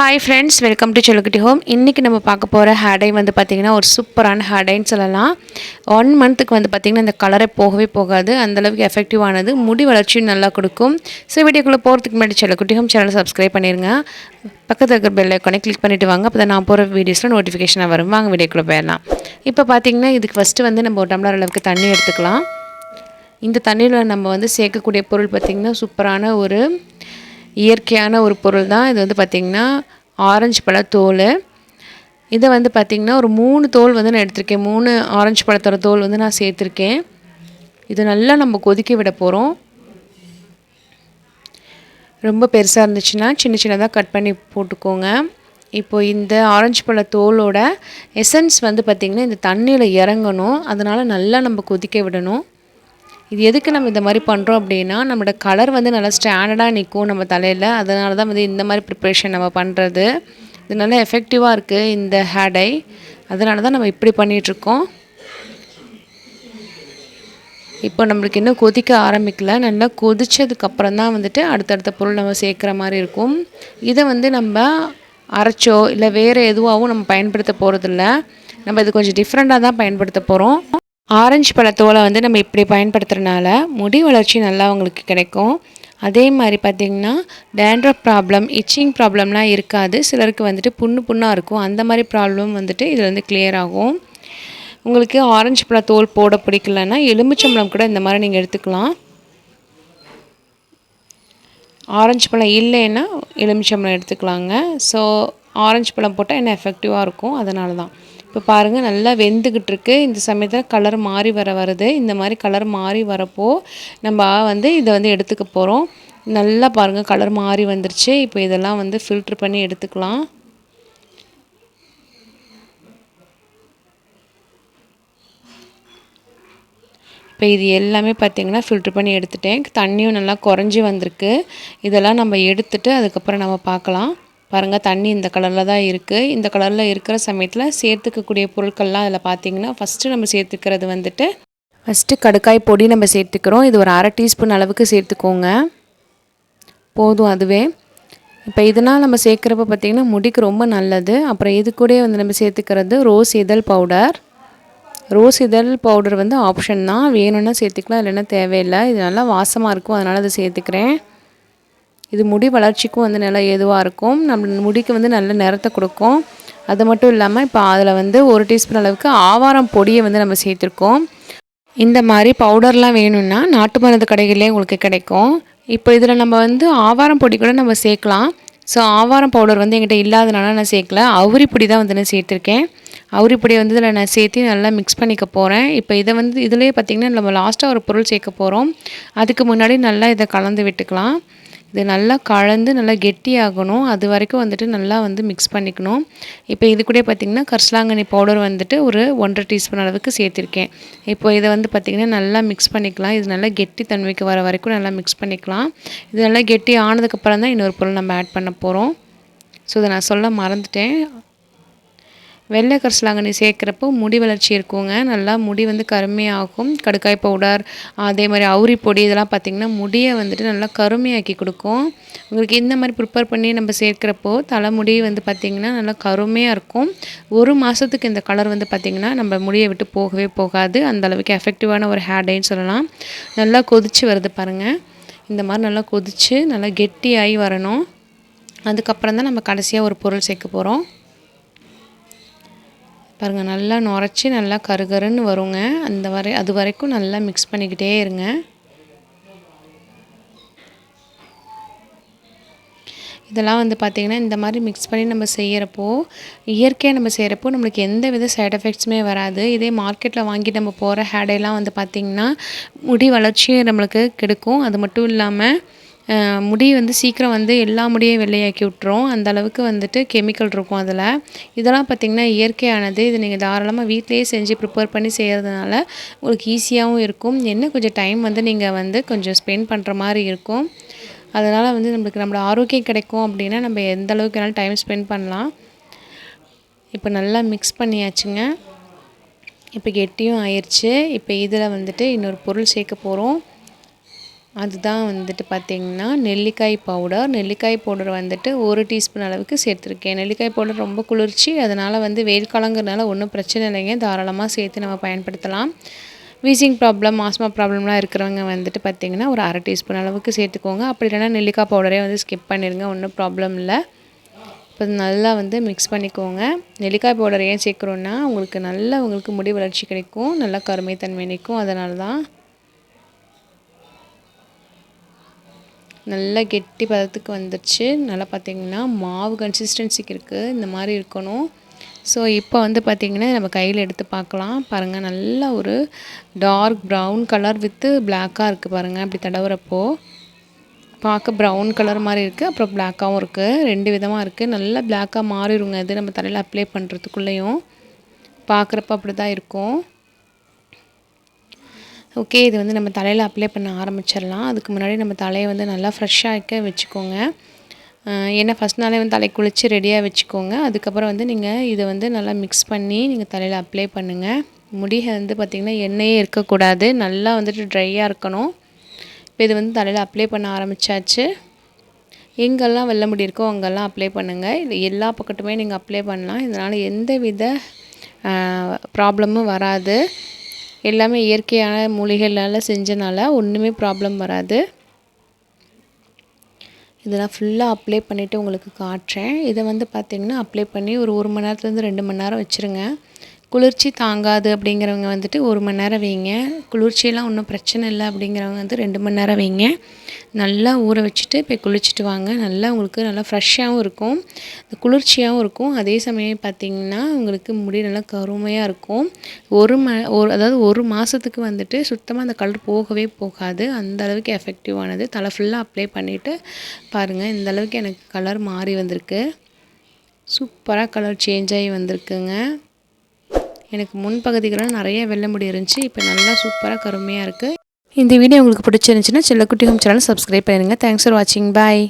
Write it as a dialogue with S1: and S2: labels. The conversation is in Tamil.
S1: Hi friends welcome to Chellakutty home இன்றைக்கி நம்ம பார்க்க போகிற ஹேடை வந்து பார்த்திங்கன்னா ஒரு சூப்பரான ஹேடைன்னு சொல்லலாம். ஒன் மந்த்துக்கு வந்து பார்த்திங்கன்னா இந்த கலரே போகவே போகாது. அந்தளவுக்கு எஃபெக்டிவானது முடி வளர்ச்சியும் நல்லா கொடுக்கும். ஸோ வீடியோக்குள்ளே போகிறதுக்கு முன்னாடி செலுக்குட்டி ஹோம் சேனலை சப்ஸ்கிரைப் பண்ணிடுங்க பக்கத்தில் இருக்கிற பெல் ஐக்கானே கிளிக் பண்ணிவிட்டு வாங்க. அப்போ தான் நான் போகிற வீடியோஸில் நோட்டிஃபிகேஷனாக வரும். வாங்க வீடியோக்குள்ளே போயிடலாம். இப்போ பார்த்திங்கன்னா இதுக்கு ஃபஸ்ட்டு வந்து நம்ம ஒரு டம்ளர் அளவுக்கு தண்ணி எடுத்துக்கலாம். இந்த தண்ணியில் நம்ம வந்து சேர்க்கக்கூடிய பொருள் பார்த்திங்கன்னா சூப்பரான ஒரு இயற்கையான ஒரு பொருள் தான். இது வந்து பார்த்திங்கன்னா ஆரஞ்சு பழத்தோல். இதை வந்து பார்த்திங்கன்னா ஒரு மூணு தோல் வந்து நான் எடுத்திருக்கேன். மூணு ஆரஞ்சு பழத்தோட தோல் வந்து நான் சேர்த்துருக்கேன். இது நல்லா நம்ம கொதிக்க விட போகிறோம் ரொம்ப பெருசாக இருந்துச்சுன்னா சின்ன சின்னதாக கட் பண்ணி போட்டுக்கோங்க. இப்போ இந்த ஆரஞ்சு பழ தோலோட எசன்ஸ் வந்து பார்த்திங்கன்னா இந்த தண்ணியில் இறங்கணும். அதனால் நல்லா நம்ம கொதிக்க விடணும். இது எதுக்கு நம்ம இந்த மாதிரி பண்ணுறோம் அப்படின்னா நம்மளோட கலர் வந்து நல்லா ஸ்டாண்டர்டாக நிற்கும் நம்ம தலையில். அதனால தான் வந்து இந்த மாதிரி ப்ரிப்ரேஷன் நம்ம பண்ணுறது இது நல்லா எஃபெக்டிவாக இருக்குது இந்த ஹேர் டை அதனால தான் நம்ம இப்படி பண்ணிகிட்ருக்கோம் இப்போ நம்மளுக்கு இன்னும் கொதிக்க ஆரம்பிக்கல. நல்லா கொதித்ததுக்கப்புறம் தான் வந்துட்டு அடுத்தடுத்த பொருள் நம்ம சேர்க்குற மாதிரி இருக்கும். இதை வந்து நம்ம அரைச்சோ இல்லை வேறு எதுவாகவும் நம்ம பயன்படுத்த போகிறதில்ல நம்ம இது கொஞ்சம் டிஃப்ரெண்ட்டாக தான் பயன்படுத்த போகிறோம் ஆரஞ்சு பழத்தோலை வந்து நம்ம இப்படி பயன்படுத்துகிறனால முடி வளர்ச்சி நல்லா அவங்களுக்கு கிடைக்கும். அதே மாதிரி பார்த்திங்கன்னா டேண்ட்ரப் ப்ராப்ளம் இச்சிங் ப்ராப்ளம்லாம் இருக்காது. சிலருக்கு வந்துட்டு புண்ணு புண்ணாக இருக்கும். அந்த மாதிரி ப்ராப்ளம் வந்துட்டு இதில் வந்து கிளியர் ஆகும். உங்களுக்கு ஆரஞ்சு பழ தோல் போட பிடிக்கலன்னா எலுமிச்சம்பழம் கூட இந்த மாதிரி நீங்கள் எடுத்துக்கலாம். ஆரஞ்சு பழம் இல்லைன்னா எலுமிச்சம்பழம் எடுத்துக்கலாங்க. ஸோ ஆரஞ்சு பழம் போட்டால் என்ன எஃபெக்டிவாக இருக்கும்? அதனால தான் இப்போ பாருங்கள் நல்லா வெந்துக்கிட்டு இருக்கு. இந்த சமயத்தில் கலர் மாறி வர வருது. இந்த மாதிரி கலர் மாறி வரப்போ நம்ம வந்து இதை வந்து எடுத்துக்க போகிறோம் நல்லா பாருங்கள் கலர் மாறி வந்துருச்சு. இப்போ இதெல்லாம் வந்து ஃபில்ட்ரு பண்ணி எடுத்துக்கலாம். இப்போ இது எல்லாமே பார்த்திங்கன்னா ஃபில்ட்ரு பண்ணி எடுத்துட்டேன். தண்ணியும் நல்லா குறைஞ்சி வந்திருக்கு. இதெல்லாம் நம்ம எடுத்துகிட்டு அதுக்கப்புறம் நம்ம பார்க்கலாம். பாருங்கள் தண்ணி இந்த கலரில் தான் இருக்குது இந்த கலரில் இருக்கிற சமயத்தில் சேர்த்துக்கக்கூடிய பொருட்கள்லாம் அதில் பார்த்திங்கன்னா ஃபஸ்ட்டு நம்ம சேர்த்துக்கிறது வந்துட்டு ஃபஸ்ட்டு கடுக்காய் பொடி நம்ம சேர்த்துக்கிறோம். இது ஒரு அரை டீஸ்பூன் அளவுக்கு சேர்த்துக்கோங்க. போதும் அதுவே. இப்போ இதனால் நம்ம சேர்க்குறப்ப பார்த்திங்கன்னா முடிக்கு ரொம்ப நல்லது. அப்புறம் இது கூட வந்து நம்ம சேர்த்துக்கிறது ரோஸ் இதழ் பவுடர் ரோஸ் இதழ் பவுடர் வந்து ஆப்ஷன் தான். வேணும்னா சேர்த்துக்கலாம் இல்லைன்னா தேவையில்லை. இது நல்லா வாசமாக இருக்கும் அதனால் அதை சேர்த்துக்கிறேன். இது முடி வளர்ச்சிக்கும் வந்து நல்லா ஏதுவாக இருக்கும். நம்ம முடிக்கு வந்து நல்ல நிறத்தை கொடுக்கும். அது மட்டும் இல்லாமல் இப்போ அதில் வந்து ஒரு டீஸ்பூன் அளவுக்கு ஆவாரம் பொடியை வந்து நம்ம சேர்த்துருக்கோம். இந்த மாதிரி பவுடர்லாம் வேணும்னா நாட்டு மருந்து கடைகள்லேயே உங்களுக்கு கிடைக்கும். இப்போ இதில் நம்ம வந்து ஆவாரம் பொடி கூட நம்ம சேர்க்கலாம். ஸோ ஆவாரம் பவுடர் வந்து எங்கிட்ட இல்லாதனால நான் சேர்க்கல. அவுரி பொடி தான் வந்து நான் சேர்த்துருக்கேன். அவுரி பொடியை வந்து இதில் நான் சேர்த்து நல்லா மிக்ஸ் பண்ணிக்க போகிறேன் இப்போ இதை வந்து இதிலே பார்த்திங்கன்னா நம்ம லாஸ்ட்டாக ஒரு பொருள் சேர்க்க போகிறோம் அதுக்கு முன்னாடி நல்லா இதை கலந்து விட்டுக்கலாம். இது நல்லா கலந்து நல்லா கெட்டியாகணும். அது வரைக்கும் வந்துட்டு நல்லா வந்து மிக்ஸ் பண்ணிக்கணும். இப்போ இது கூட பார்த்திங்கன்னா கரிசலாங்கண்ணி பவுடர் வந்துட்டு ஒரு ஒன்றரை டீஸ்பூன் அளவுக்கு சேர்த்துருக்கேன். இப்போ இதை வந்து பார்த்திங்கன்னா நல்லா மிக்ஸ் பண்ணிக்கலாம். இது நல்லா கெட்டி தன்மைக்கு வர வரைக்கும் நல்லா மிக்ஸ் பண்ணிக்கலாம். இது நல்லா கெட்டி ஆனதுக்கப்புறம் தான் இன்னொரு பொருள் நம்ம ஆட் பண்ண போகிறோம் ஸோ இதை நான் சொல்ல மறந்துட்டேன். வெள்ளை கரிசலாங்கண்ணி சேர்க்குறப்போ முடி வளர்ச்சி இருக்குங்க. நல்லா முடி வந்து கருமையாகும். கடுக்காய் பவுடர் அதே மாதிரி அவுரி பொடி இதெல்லாம் பார்த்திங்கன்னா முடியை வந்துட்டு நல்லா கருமையாக்கி கொடுக்கும். உங்களுக்கு இந்த மாதிரி ப்ரிப்பேர் பண்ணி நம்ம சேர்க்குறப்போ தலைமுடி வந்து பார்த்திங்கன்னா நல்லா கருமையாக இருக்கும். ஒரு மாதத்துக்கு இந்த கலர் வந்து பார்த்திங்கன்னா நம்ம முடியை விட்டு போகவே போகாது. அந்தளவுக்கு எஃபெக்டிவான ஒரு ஹேர் டைன்னு சொல்லலாம். நல்லா கொதித்து வருது பாருங்கள் இந்த மாதிரி நல்லா கொதித்து நல்லா கெட்டியாகி வரணும். அதுக்கப்புறம் தான் நம்ம கடைசியாக ஒரு பொருள் சேர்க்க போகிறோம் பாருங்கள் நல்லா நுரைச்சி நல்லா கருகருன்னு வருங்க. அந்த வரை அது வரைக்கும் நல்லா மிக்ஸ் பண்ணிக்கிட்டே இருங்க. இதெல்லாம் வந்து பார்த்திங்கன்னா இந்த மாதிரி மிக்ஸ் பண்ணி நம்ம செய்கிறப்போ இயற்கையாக நம்ம செய்கிறப்போ நம்மளுக்கு எந்த வித சைட் எஃபெக்ட்ஸுமே வராது. இதே மார்க்கெட்டில் வாங்கி நம்ம போகிற ஹேடையெல்லாம் வந்து பார்த்திங்கன்னா முடி வளர்ச்சியை நம்மளுக்கு கெடுக்கும். அது மட்டும் இல்லாமல் முடி வந்து சீக்கிரம் வந்து எல்லா முடியும் வெள்ளையாக்கி விட்டுரும். அந்த அளவுக்கு வந்துட்டு கெமிக்கல் இருக்கும் அதில். இதெல்லாம் பார்த்திங்கன்னா இயற்கையானது. இது நீங்கள் தாராளமாக வீட்டிலேயே செஞ்சு ப்ரிப்பேர் பண்ணி செய்கிறதுனால உங்களுக்கு ஈஸியாகவும் இருக்கும். என்ன கொஞ்சம் டைம் வந்து நீங்கள் வந்து கொஞ்சம் ஸ்பெண்ட் பண்ணுற மாதிரி இருக்கும். அதனால் வந்து நம்மளுக்கு நம்மளோட ஆரோக்கியம் கிடைக்கும் அப்படின்னா நம்ம எந்த அளவுக்கு வேணாலும் டைம் ஸ்பெண்ட் பண்ணலாம். இப்போ நல்லா மிக்ஸ் பண்ணியாச்சுங்க. இப்போ கெட்டியும் ஆயிடுச்சு இப்போ இதில் வந்துட்டு இன்னொரு பொருள் சேர்க்க போகிறோம் அதுதான் வந்துட்டு பார்த்திங்கன்னா நெல்லிக்காய் பவுடர் நெல்லிக்காய் பவுடர் வந்துட்டு ஒரு டீஸ்பூன் அளவுக்கு சேர்த்துருக்கேன். நெல்லிக்காய் பவுடர் ரொம்ப குளிர்ச்சி அதனால் வந்து வெயில் காலங்கிறதுனால ஒன்றும் பிரச்சனை இல்லைங்க. தாராளமாக சேர்த்து நம்ம பயன்படுத்தலாம். வீசிங் ப்ராப்ளம் ஆஸ்மா ப்ராப்ளம்லாம் இருக்கிறவங்க வந்துட்டு பார்த்திங்கன்னா ஒரு அரை டீஸ்பூன் அளவுக்கு சேர்த்துக்கோங்க. அப்படி இல்லைனா நெல்லிக்காய் பவுடரே வந்து ஸ்கிப் பண்ணிடுங்க ஒன்றும் ப்ராப்ளம் இல்லை. இப்போ நல்லா வந்து மிக்ஸ் பண்ணிக்கோங்க. நெல்லிக்காய் பவுடர் ஏன் சேர்க்குறோன்னா உங்களுக்கு நல்லா உங்களுக்கு முடி வளர்ச்சி கிடைக்கும் நல்லா கருமைத்தன்மை நிற்கும் அதனால தான் நல்லா கெட்டி பதத்துக்கு வந்துடுச்சு நல்லா பார்த்திங்கன்னா மாவு கன்சிஸ்டன்சிக்கு இருக்குது இந்த மாதிரி இருக்கணும். ஸோ இப்போ வந்து பார்த்திங்கன்னா நம்ம கையில் எடுத்து பார்க்கலாம் பாருங்கள் நல்லா ஒரு டார்க் ப்ரௌன் கலர் வித்து பிளாக்காக இருக்குது பாருங்கள் அப்படி தடவுறப்போ பார்க்க ப்ரௌன் கலர் மாதிரி இருக்குது அப்புறம் பிளாக்காகவும் இருக்குது ரெண்டு விதமாக இருக்குது நல்லா பிளாக்காக மாறிடுங்க. அது நம்ம தலையில் அப்ளை பண்ணுறதுக்குள்ளேயும் பார்க்குறப்ப அப்படி தான் இருக்கும். ஓகே இது வந்து நம்ம தலையில் அப்ளை பண்ண ஆரம்பிச்சிடலாம். அதுக்கு முன்னாடி நம்ம தலையை வந்து நல்லா ஃப்ரெஷ்ஷாக வச்சுக்கோங்க. ஏன்னா ஃபஸ்ட் நாளே வந்து தலை குளித்து ரெடியாக வச்சுக்கோங்க. அதுக்கப்புறம் வந்து நீங்கள் இதை வந்து நல்லா மிக்ஸ் பண்ணி நீங்கள் தலையில் அப்ளை பண்ணுங்கள் முடி வந்து பார்த்திங்கன்னா எண்ணெயே இருக்கக்கூடாது. நல்லா வந்துட்டு ட்ரையாக இருக்கணும். இப்போ இது வந்து தலையில் அப்ளை பண்ண ஆரம்பித்தாச்சு எங்கெல்லாம் வெள்ள முடி இருக்கோ அங்கெல்லாம் அப்ளை பண்ணுங்கள் இது எல்லா பக்கத்துமே நீங்கள் அப்ளை பண்ணலாம். இதனால் எந்த வித ப்ராப்ளமும் வராது. எல்லாமே இயற்கையான மூலிகைகளால் செஞ்சனால ஒன்றுமே ப்ராப்ளம் வராது. இதெல்லாம் ஃபுல்லாக அப்ளை பண்ணிவிட்டு உங்களுக்கு காட்டுறேன். இதை வந்து பார்த்திங்கன்னா அப்ளை பண்ணி ஒரு ஒரு மணி நேரத்துலேருந்து ரெண்டு மணி நேரம் வச்சுருங்க. குளிர்ச்சி தாங்காது அப்படிங்கிறவங்க வந்துட்டு ஒரு மணி நேரம் வைங்க. குளிர்ச்சியெல்லாம் ஒன்றும் பிரச்சனை இல்லை அப்படிங்கிறவங்க வந்து ரெண்டு மணி நேரம் வைங்க. நல்லா ஊற வச்சுட்டு போய் குளிச்சுட்டு வாங்க. நல்லா உங்களுக்கு நல்லா ஃப்ரெஷ்ஷாகவும் இருக்கும். குளிர்ச்சியாகவும் இருக்கும். அதே சமயம் பார்த்திங்கன்னா உங்களுக்கு முடி நல்லா கருமையாக இருக்கும். ஒரு ம ஒரு அதாவது ஒரு மாதத்துக்கு வந்துட்டு சுத்தமாக அந்த கலர் போகவே போகாது. அந்த அளவுக்கு எஃபெக்டிவானது தலை ஃபுல்லாக அப்ளை பண்ணிவிட்டு பாருங்கள் இந்த அளவுக்கு எனக்கு கலர் மாறி வந்திருக்கு. சூப்பராக கலர் சேஞ்ச் ஆகி வந்திருக்குங்க. எனக்கு முன்பகுதிகளில் நிறைய வெள்ள முடி இருந்துச்சு. இப்போ நல்லா சூப்பராக கருமையாக இருக்குது இந்த வீடியோ உங்களுக்கு பிடிச்சிருந்துச்சின்னா செல்லக்குட்டி ஹோம் சேனல் சப்ஸ்கிரைப் பண்ணிடுங்க. தேங்க்ஸ் ஃபார் வாட்சிங் பாய்